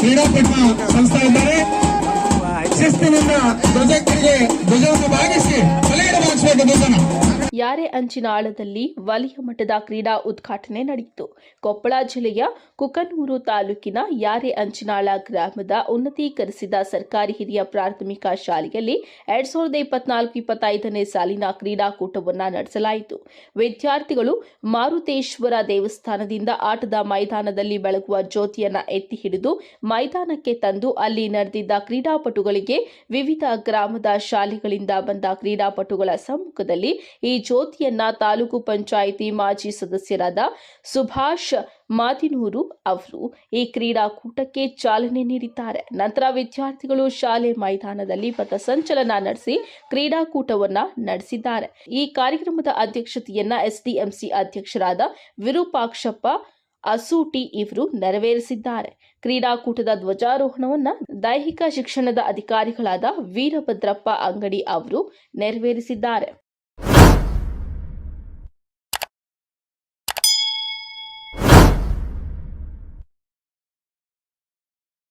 ಕ್ರೀಡಾಪಟು ಸಂಸ್ಥೆ ಇದ್ದಾರೆ. ಶಿಸ್ತಿನಿಂದ ಧ್ವಜಕ್ಕೆ ಧ್ವಜವನ್ನು ಭಾಗಿಸಿ ಕೊಲೆಗಡೆ ಭಾಗಿಸಬೇಕು ಧ್ವಜನ. ಯಾರೆ ಅಂಚಿನ ಆಳದಲ್ಲಿ ವಲಯ ಮಟ್ಟದ ಕ್ರೀಡಾ ಉದ್ಘಾಟನೆ ನಡೆಯಿತು. ಕೊಪ್ಪಳ ಜಿಲ್ಲೆಯ ಕುಕನೂರು ತಾಲೂಕಿನ ಯಾರೆ ಅಂಚಿನಾಳ ಗ್ರಾಮದ ಉನ್ನತೀಕರಿಸಿದ ಸರ್ಕಾರಿ ಹಿರಿಯ ಪ್ರಾಥಮಿಕ ಶಾಲೆಯಲ್ಲಿ ಎರಡ್ ಸಾವಿರದ ಇಪ್ಪತ್ನಾಲ್ಕು ಇಪ್ಪತ್ತೈದನೇ ಸಾಲಿನ ಕ್ರೀಡಾಕೂಟವನ್ನು ನಡೆಸಲಾಯಿತು. ವಿದ್ಯಾರ್ಥಿಗಳು ಮಾರುತೇಶ್ವರ ದೇವಸ್ಥಾನದಿಂದ ಆಟದ ಮೈದಾನದಲ್ಲಿ ಬೆಳಗುವ ಜ್ಯೋತಿಯನ್ನು ಎತ್ತಿ ಹಿಡಿದು ಮೈದಾನಕ್ಕೆ ತಂದು ಅಲ್ಲಿ ನಡೆದಿದ್ದ ಕ್ರೀಡಾಪಟುಗಳಿಗೆ ವಿವಿಧ ಗ್ರಾಮದ ಶಾಲೆಗಳಿಂದ ಬಂದ ಕ್ರೀಡಾಪಟುಗಳ ಸಮ್ಮುಖದಲ್ಲಿ ಈ ಜ್ಯೋತಿಯನ್ನ ತಾಲೂಕು ಪಂಚಾಯಿತಿ ಮಾಜಿ ಸದಸ್ಯರಾದ ಸುಭಾಷ್ ಮಾತಿನೂರು ಅವರು ಈ ಕ್ರೀಡಾಕೂಟಕ್ಕೆ ಚಾಲನೆ ನೀಡಿದ್ದಾರೆ. ನಂತರ ವಿದ್ಯಾರ್ಥಿಗಳು ಶಾಲೆ ಮೈದಾನದಲ್ಲಿ ಪಥಸಂಚಲನ ನಡೆಸಿ ಕ್ರೀಡಾಕೂಟವನ್ನ ನಡೆಸಿದ್ದಾರೆ. ಈ ಕಾರ್ಯಕ್ರಮದ ಅಧ್ಯಕ್ಷತೆಯನ್ನ ಎಸ್ಡಿಎಂಸಿ ಅಧ್ಯಕ್ಷರಾದ ವಿರೂಪಾಕ್ಷಪ್ಪ ಅಸೂಟಿ ಇವರು ನೆರವೇರಿಸಿದ್ದಾರೆ. ಕ್ರೀಡಾಕೂಟದ ಧ್ವಜಾರೋಹಣವನ್ನ ದೈಹಿಕ ಶಿಕ್ಷಣದ ಅಧಿಕಾರಿಗಳಾದ ವೀರಭದ್ರಪ್ಪ ಅಂಗಡಿ ಅವರು ನೆರವೇರಿಸಿದ್ದಾರೆ.